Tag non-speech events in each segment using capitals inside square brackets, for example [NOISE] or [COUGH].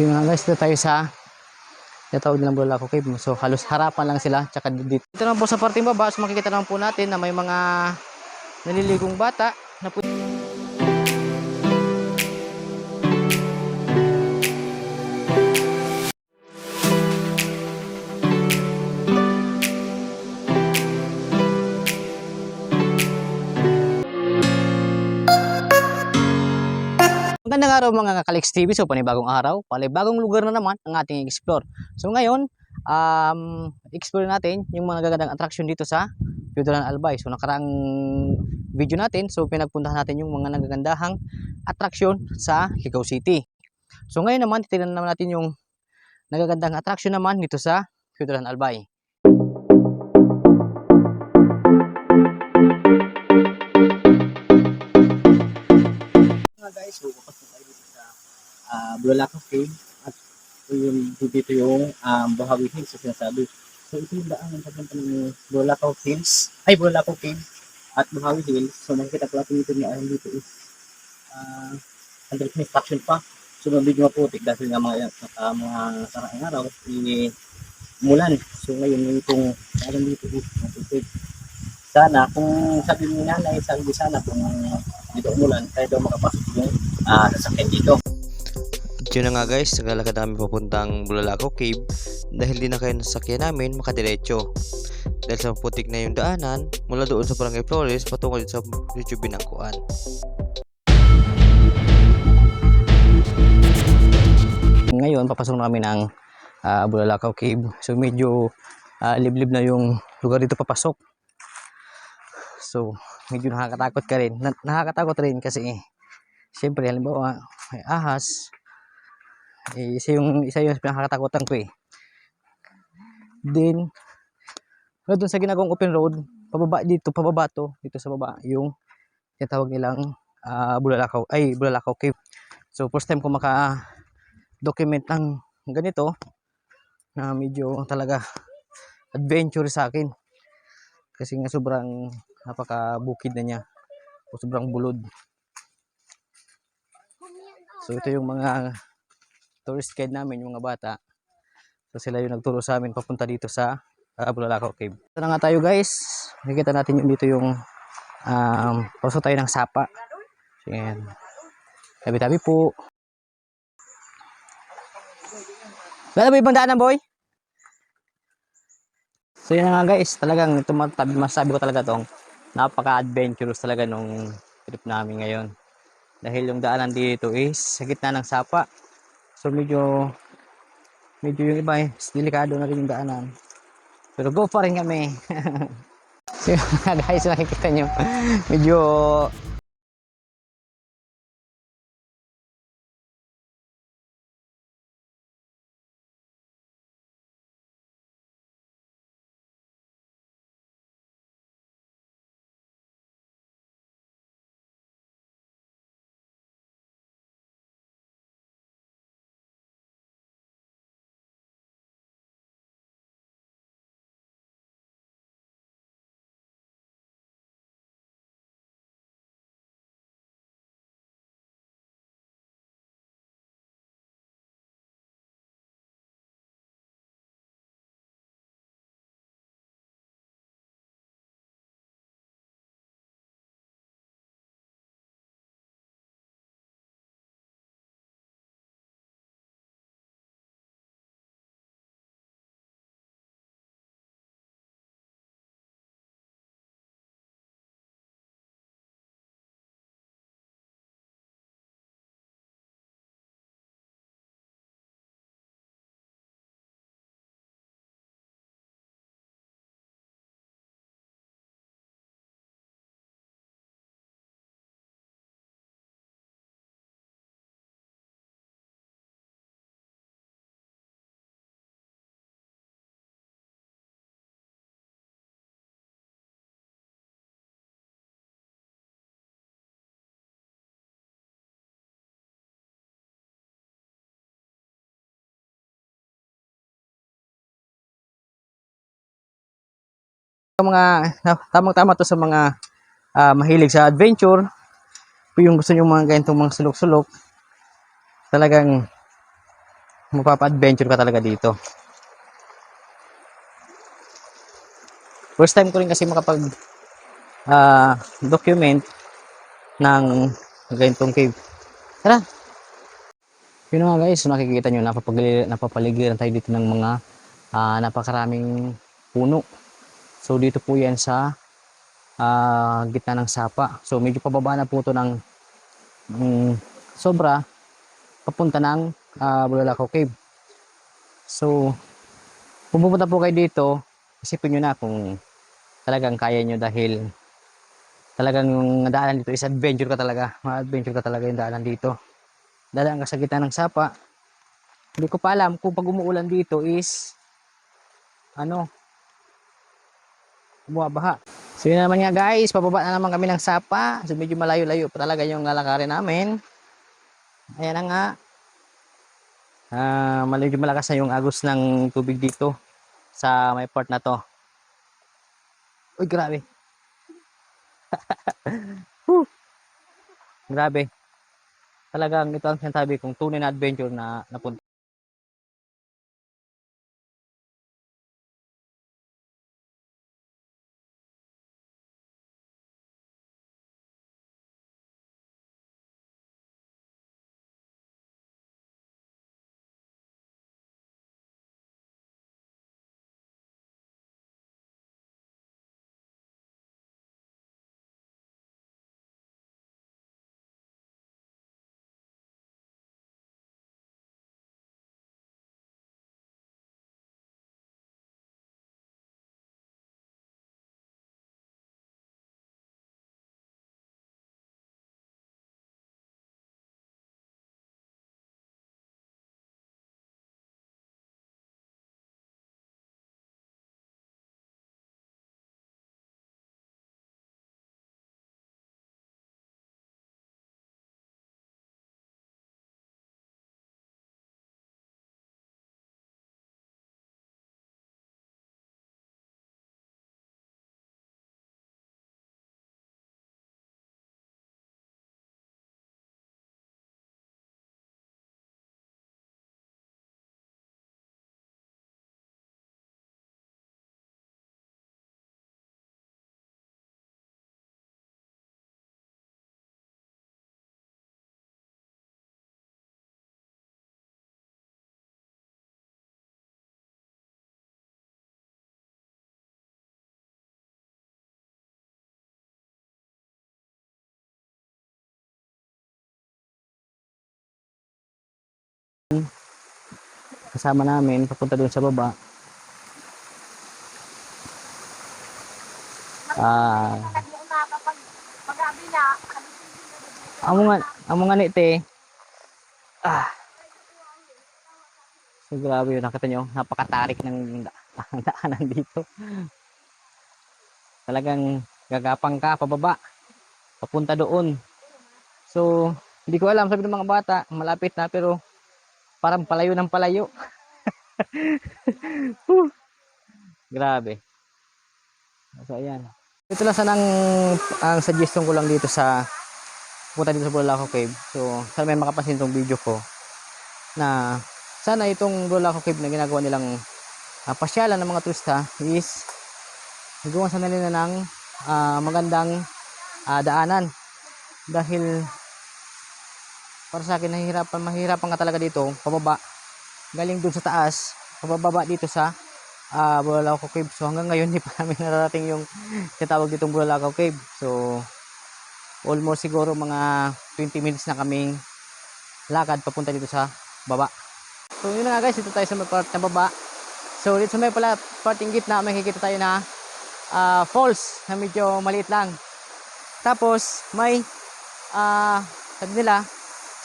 So yun guys, dito tayo sa natawag nilang Bulalaco Cave. So halos harapan lang sila, tsaka dito. Dito naman po sa parting baba, so makikita naman po natin na may mga naliligong bata na po Magandang araw mga Kalix TV. So panibagong araw, panibagong lugar na naman ang ating explore. So ngayon, um, explore natin yung mga nagagandang attraction dito sa Piudalan Albay. So nakaraang video natin, so pinagpuntahan natin yung mga nagagandahang attraction sa Ligaw City. So ngayon naman, titignan naman natin yung nagagandang attraction naman dito sa Piudalan Albay. guys, so papasok tayo dito sa uh, Bulalaco Cave at ito yung dito yung um, Buhawi Hills so sinasabi. So ito yung daan ng papunta ng Bulalaco Hills, ay Bulalaco Cave at Buhawi Hills. So makikita po natin dito yung dito is uh, under construction pa. So medyo maputik dahil nga mga, uh, mga sarang araw i mulan. So ngayon yung itong daan dito is maputik. Sana kung sabi ni nanay, sabi sana kung dito umulan, kaya daw makapasok yung ah, sasakyan dito. Yun na nga guys, naglalakad kami papuntang Bulalaco Cave dahil di na kayo nasakyan namin makadiretso. Dahil sa putik na yung daanan, mula doon sa Barangay Flores patungo sa YouTube Binangkuan. Ngayon, papasok na kami ng uh, Bulalakaw Cave. So medyo ah, liblib na yung lugar dito papasok. So medyo nakakatakot ka rin. Na- nakakatakot rin kasi siyempre halimbawa may ahas. Eh, isa yung isa yung pinakakatakutan ko eh. Then wala doon sa ginagawang open road, pababa dito, pababa to, dito sa baba, yung tinatawag nilang ah, Bulalakaw, ay Bulalakaw Cave. So first time ko maka document ng ganito na medyo talaga adventure sa akin. Kasi nga sobrang napaka-bukid na niya. O sobrang bulod. So ito yung mga tourist guide namin, yung mga bata. So sila yung nagturo sa amin papunta dito sa uh, Bulalakaw Cave. Ito na nga tayo guys. Nakikita natin yung dito yung um, pasok tayo ng sapa. So, yan. Tabi-tabi po. Wala ba ibang daanan, boy? So yun nga guys, talagang ito matabi, masabi ko talaga tong napaka-adventurous talaga nung trip namin ngayon. Dahil yung daanan dito is sa gitna ng sapa. So medyo medyo yung iba eh, delikado na rin yung daanan. Pero go pa rin kami. so [LAUGHS] guys, nakikita nyo, medyo mga tamang-tama to sa mga ah, mahilig sa adventure. Kung yung gusto nyo mga ganitong mga sulok-sulok, talagang mapapa-adventure ka talaga dito. First time ko rin kasi makapag ah, document ng ganitong cave. Tara! Yun nga guys, nakikita nyo, napapaligiran tayo dito ng mga ah, napakaraming puno. So dito po yan sa ah, gitna ng sapa. So medyo pababa na po ito ng mm, sobra papunta ng uh, Bulalaco Cave. So, kung pupunta po kayo dito, isipin nyo na kung talagang kaya nyo dahil talagang yung daanan dito is adventure ka talaga. Ma-adventure ka talaga yung daanan dito. Dadaan ka sa gitna ng sapa. Hindi ko pa alam kung pag umuulan dito is ano bumabaha. So yun naman nga guys, pababa na naman kami ng sapa. So medyo malayo-layo pa talaga yung lalakarin namin. Ayan na nga. Ah, medyo malakas na yung agos ng tubig dito sa may part na to. Uy, grabe. [LAUGHS] Grabe. Talagang ito ang sinasabi kong tunay na adventure na napunta. Kasama namin papunta doon sa baba. Ah, amo nga, amo nga ni te. Ah. So, grabe yun. Nakita nyo, napakatarik ng da- [LAUGHS] daanan dito. Talagang gagapang ka pababa. Papunta doon. So, hindi ko alam. Sabi ng mga bata, malapit na pero parang palayo ng palayo. [LAUGHS] Grabe. So, ayan. Ito lang sanang ang suggestion ko lang dito sa punta dito sa Bulalaco Cave. So, sana may makapansin tong video ko na sana itong Bulalaco Cave na ginagawa nilang uh, pasyalan ng mga turista is nagawa sana nila ng ah, magandang ah, daanan dahil para sa akin nahihirapan mahirapan ka talaga dito pababa. Galing dun sa taas pababa dito sa uh, Bulalaco Cave. So hanggang ngayon [LAUGHS] hindi pa namin nararating yung tinatawag ditong Bulalaco Cave. So almost siguro mga 20 minutes na kaming lakad papunta dito sa baba. So yun na nga guys dito tayo sa may part na baba. So dito sa may pala parting gitna makikita tayo na ah, falls na medyo maliit lang. Tapos may ah sabi nila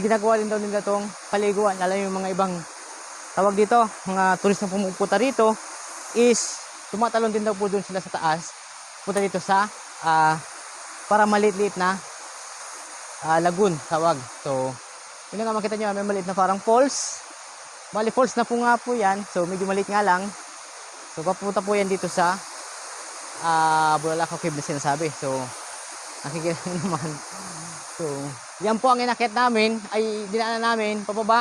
ginagawa din daw nila tong paliguan. Lalo yung mga ibang tawag dito mga turista na pumupunta rito is tumatalon din daw po doon sila sa taas. Punta dito sa ah para maliit-liit na ah, lagoon tawag. So yun nga makita nyo may maliit na parang falls. Bali falls na po nga po yan. So medyo maliit nga lang. So papunta po yan dito sa ah Bulalaco Cave na sinasabi. So nakikita [LAUGHS] naman. So, yan po ang inakit namin, ay dinaanan namin, pababa.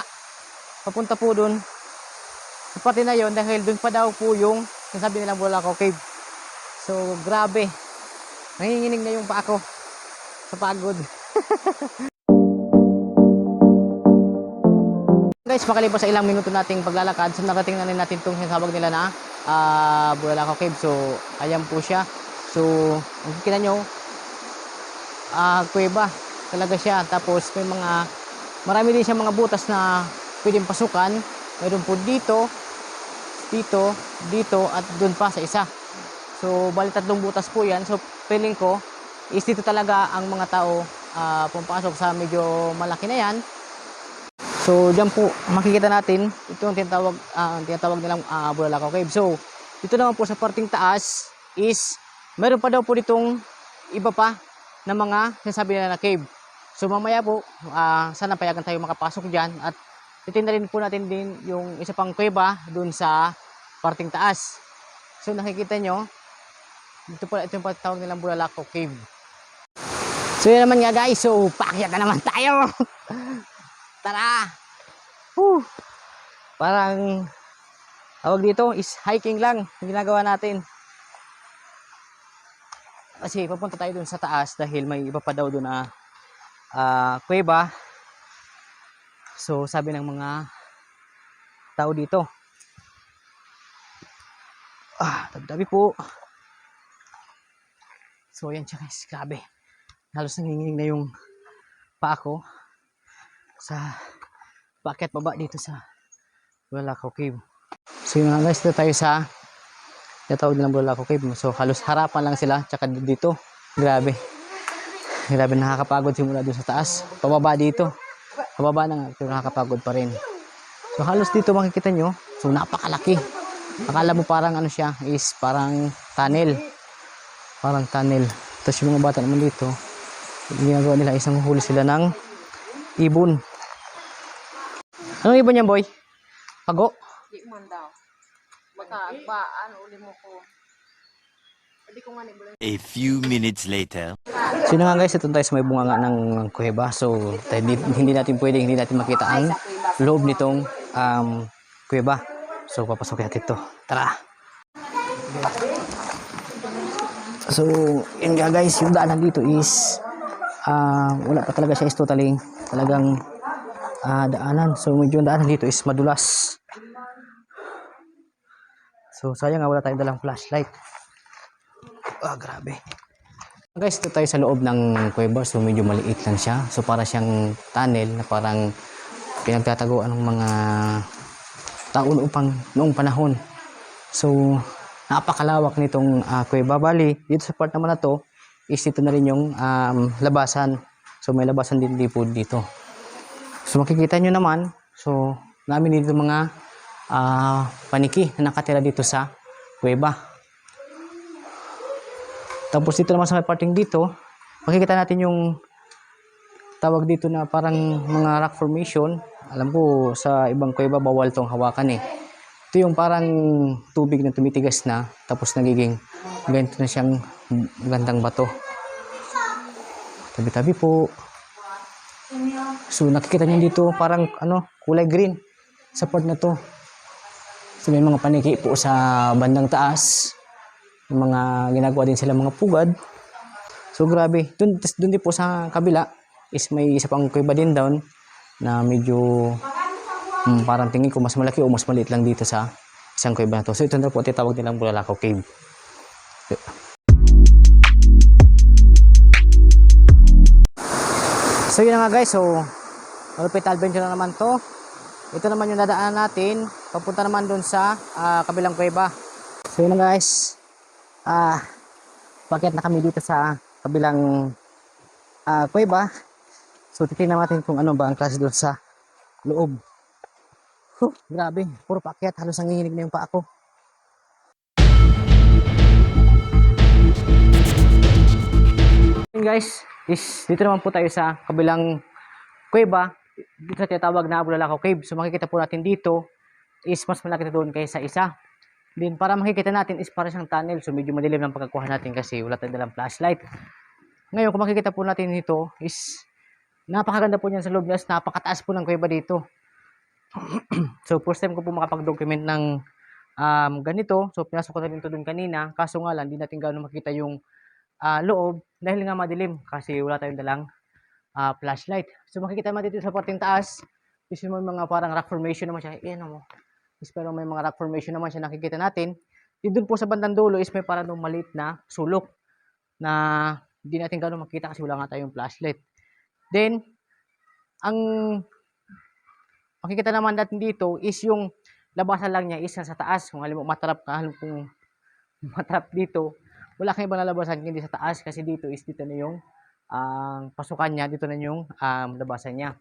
papunta po doon sa parte na yon dahil doon pa daw po yung sinasabi nilang Bulacau Cave. So, grabe. Nanginginig na yung pa ako sa pagod. [LAUGHS] Guys, makalipas sa ilang minuto nating paglalakad, so narating na rin natin itong sinasabag nila na ah Bulacau Cave. So, ayan po siya. So, ang kita nyo, ah kuweba talaga siya. Tapos, may mga, marami din siya mga butas na pwedeng pasukan. Meron po dito, dito, dito, at doon pa sa isa. So, bali tatlong butas po yan. So, feeling ko, is dito talaga ang mga tao ah, pumapasok sa medyo malaki na yan. So, diyan po makikita natin ito yung tinatawag ah, ang tinatawag nilang uh, Bulalakaw Cave. So, dito naman po sa parting taas is meron pa daw po ditong iba pa na mga sinasabi nila na cave. So, mamaya po ah, sana payagan tayo makapasok diyan at titingnan rin po natin din yung isa pang kuweba dun sa parting taas. So, nakikita nyo, dito po ito yung patawag nilang Bulalakaw Cave. So, yun naman nga guys. So, paakyat na naman tayo. [LAUGHS] Tara! Whew. Parang tawag dito is hiking lang ginagawa natin. Kasi papunta tayo dun sa taas dahil may iba pa daw dun na ah, kuweba. So sabi ng mga tao dito. Ah, tabi po. So ayan siya guys, grabe. Halos nanginginig na yung paa ko sa paket baba dito sa Bulacau Cave. So yun nga guys, dito tayo sa natawag nilang Bulacau Cave. So halos harapan lang sila, tsaka dito. Grabe. [LAUGHS] Grabe nakakapagod simula doon sa taas. Pababa dito. Pababa na nga, pero nakakapagod pa rin. So halos dito makikita nyo, so napakalaki. Akala mo parang ano siya, is parang tunnel. Parang tunnel. Tapos yung mga bata naman dito, ginagawa nila isang huli sila ng ibon. Anong ibon yan, boy? Pago? Di man daw. Baka baan uli mo ko. Hindi ko nga ni bulan. A few minutes later. So yun nga guys, ito tayo sa may bunganga ng kuheba. So tayo, hindi, natin pwedeng, hindi natin makita ang loob nitong um, kuheba. So papasok natin ito. Tara! So, yun nga guys, yung daanan dito is ah, wala pa talaga siya is totally talagang ah, daanan. So medyo yung daanan dito is madulas. So sayang nga wala tayong dalang flashlight. Ah, grabe. Guys, ito tayo sa loob ng kuweba. So, medyo maliit lang siya. So, para siyang tunnel na parang pinagtataguan ng mga tao noong, pang, noong panahon. So, napakalawak nitong uh, kuweba. Bali, dito sa part naman na to, is dito na rin yung um, labasan. So, may labasan din po dito. So, makikita nyo naman, so, namin dito mga ah, paniki na nakatira dito sa kuweba. Tapos dito naman sa may parting dito, makikita natin yung tawag dito na parang mga rock formation. Alam ko sa ibang kuweba bawal tong hawakan eh. Ito yung parang tubig na tumitigas na tapos nagiging ganito na siyang gandang bato. Tabi-tabi po. So nakikita niyo dito parang ano kulay green sa part na to. So may mga paniki po sa bandang taas. Mga ginagawa din sila mga pugad. So grabe. Doon, doon din po sa kabila is may isa pang kuweba din down na medyo mm, parang tingin ko mas malaki o mas maliit lang dito sa isang kuweba na to. So ito na po tinatawag nilang Bulalakaw Cave. So yun na nga guys. So malupit adventure na naman to. Ito naman yung dadaanan natin. Papunta naman dun sa ah, kabilang kuweba. So yun na guys ah bakit na kami dito sa kabilang ah kuweba. So titingnan natin kung ano ba ang klase doon sa loob. Huh, grabe, puro paakyat, halos nanginginig na yung paa ko. Yun guys, is dito naman po tayo sa kabilang kuweba. Dito na tinatawag na Bulalakaw Cave. So makikita po natin dito is mas malaki na doon kaysa isa. Then para makikita natin is para siyang tunnel. So medyo madilim ang pagkakuha natin kasi wala tayong dalang flashlight. Ngayon kung makikita po natin dito is napakaganda po niyan sa loob niya. is Napakataas po ng kuweba dito. [CLEARS THROAT] so first time ko po makapag-document ng um, ganito. So pinasok ko na rin ito dun kanina. Kaso nga lang, hindi natin gano'ng makita yung ah, loob dahil nga madilim kasi wala tayong dalang ah, flashlight. So makikita naman dito sa parting taas, is may mga parang rock formation naman siya. Ayan mo. Is pero may mga rock formation naman siya nakikita natin. Yung dun po sa bandang dulo is may parang maliit na sulok na hindi natin gano'ng makita kasi wala nga tayong flashlight. Then, ang makikita naman natin dito is yung labasan lang niya is sa taas. Kung mo, matrap ka, alam kung [LAUGHS] matrap dito, wala kang ibang lalabasan kundi sa taas kasi dito is dito na yung ang pasukan niya, dito na yung um, labasan niya.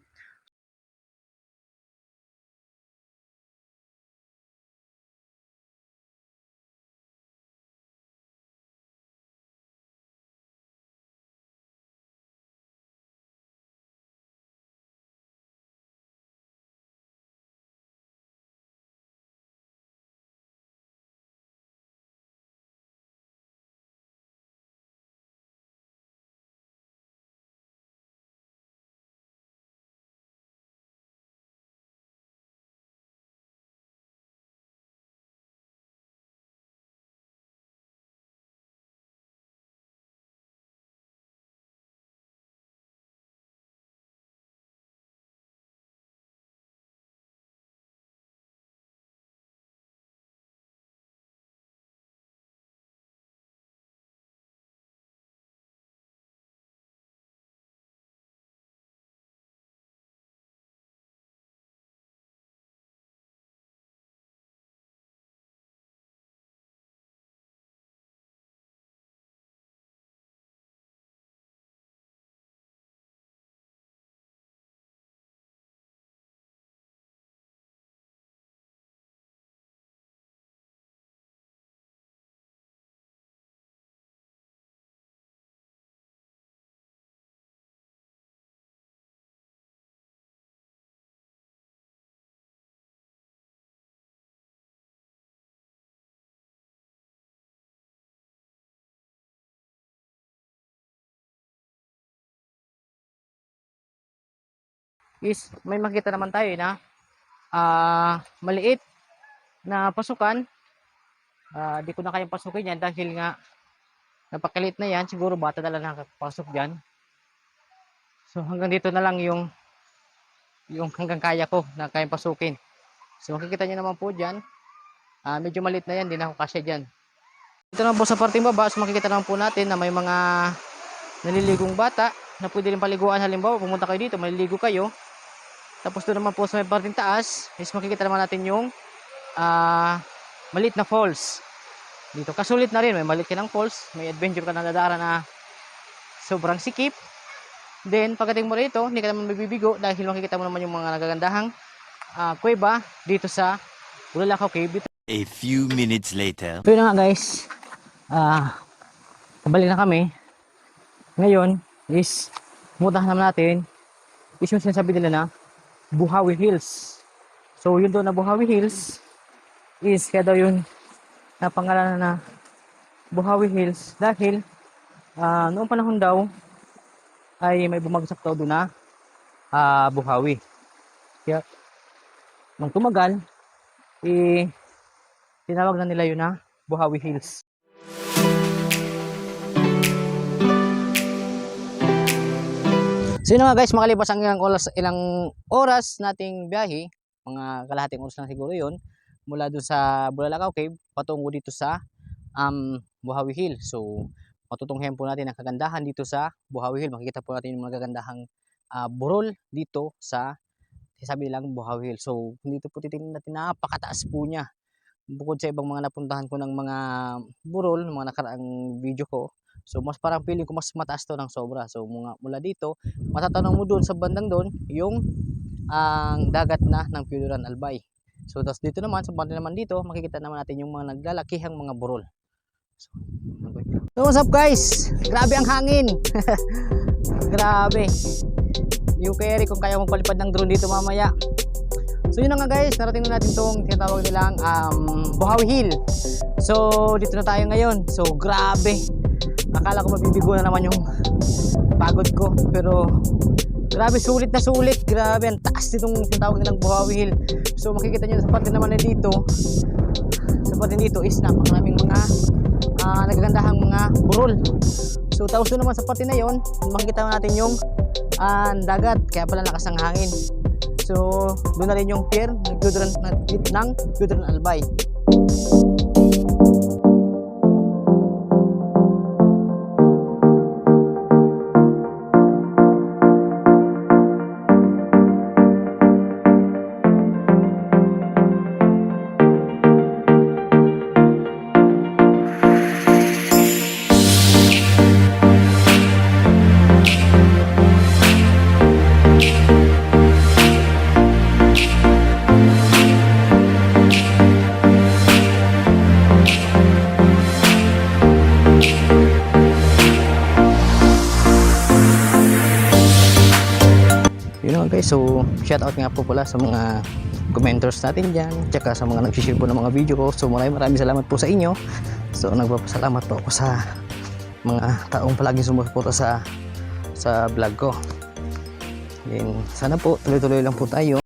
Is may makita naman tayo na ah maliit na pasukan. Ah, di ko na kayang pasukin yan dahil nga napakaliit na yan. Siguro bata na lang nakapasok dyan. So hanggang dito na lang yung yung hanggang kaya ko na kayang pasukin. So makikita niyo naman po dyan. Ah, medyo maliit na yan, di na ako kasya dyan. Dito naman po sa parting baba, so makikita naman po natin na may mga naliligong bata na pwede rin paliguan. Halimbawa, pumunta kayo dito, maliligo kayo. Tapos doon naman po sa may parting taas, is makikita naman natin yung ah maliit na falls. Dito, kasulit na rin. May maliit ka ng falls. May adventure ka na dadara na sobrang sikip. Then, pagdating mo rito, hindi ka naman mabibigo dahil makikita mo naman yung mga nagagandahang ah, kuweba dito sa Bulalakaw Cave. Dito A few minutes later. So yun na nga guys. Ah, pabalik na kami. Ngayon is pumuntahan naman natin is yung sinasabi nila na Buhawi Hills. So yun doon na Buhawi Hills is kaya daw yun napangalanan na Buhawi Hills dahil ah, noong panahon daw ay may bumagsak daw doon na ah, Buhawi. Kaya nung tumagal eh tinawag na nila yun na Buhawi Hills. So yun na nga guys, makalipas ang ilang oras, ilang oras nating biyahe, mga kalahating oras lang siguro yun, mula doon sa Bulalakaw Cave, patungo dito sa um, Buhawi Hill. So, matutunghayan po natin ang kagandahan dito sa Buhawi Hill. Makikita po natin yung mga gagandahang ah, burol dito sa sabi nilang Buhawi Hill. So, dito po titingnan natin, napakataas po niya. Bukod sa ibang mga napuntahan ko ng mga burol, mga nakaraang video ko, So mas parang feeling ko mas mataas to ng sobra. So mga mula dito, matatanong mo doon sa bandang doon yung ang dagat na ng Piuduran Albay. So tapos dito naman sa banda naman dito, makikita naman natin yung mga naglalakihang mga burol. So, so what's up guys? Grabe ang hangin. [LAUGHS] Grabe. Yung carry kung kaya mong palipad ng drone dito mamaya. So yun na nga guys, narating na natin tong tinatawag nilang um, Buhawi Hill. So dito na tayo ngayon. So grabe. Akala ko mabibigo na naman yung pagod ko. Pero Grabe, sulit na sulit. Grabe, ang taas nitong tinatawag nilang Buhawi Hill. So makikita nyo sa parte naman na dito, sa parte dito is napakaraming mga ah, nagagandahang mga burol. So doon naman sa parte na yon, makikita natin yung ah, dagat, kaya pala lakas ng hangin. So doon na rin yung pier ng Gudran, ng Gudran Albay. So shout out nga po pala sa mga commenters natin dyan, tsaka sa mga nag-share po ng mga video ko. So maraming maraming salamat po sa inyo. So nagpapasalamat po ako sa mga taong palaging sumusuporta sa sa vlog ko. Then, sana po tuloy-tuloy lang po tayo.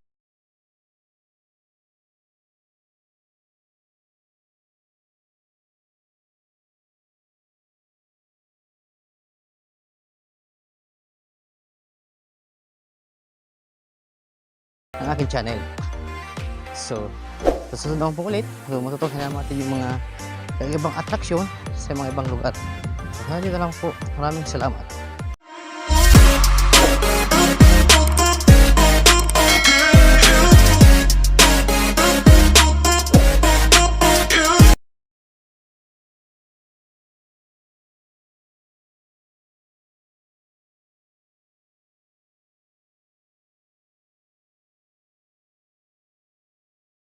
Ang aking channel. So, susunod naman po ulit, so, matutunan natin yung mga ibang atraksyon sa mga ibang lugar. So, dito lang po. Maraming salamat.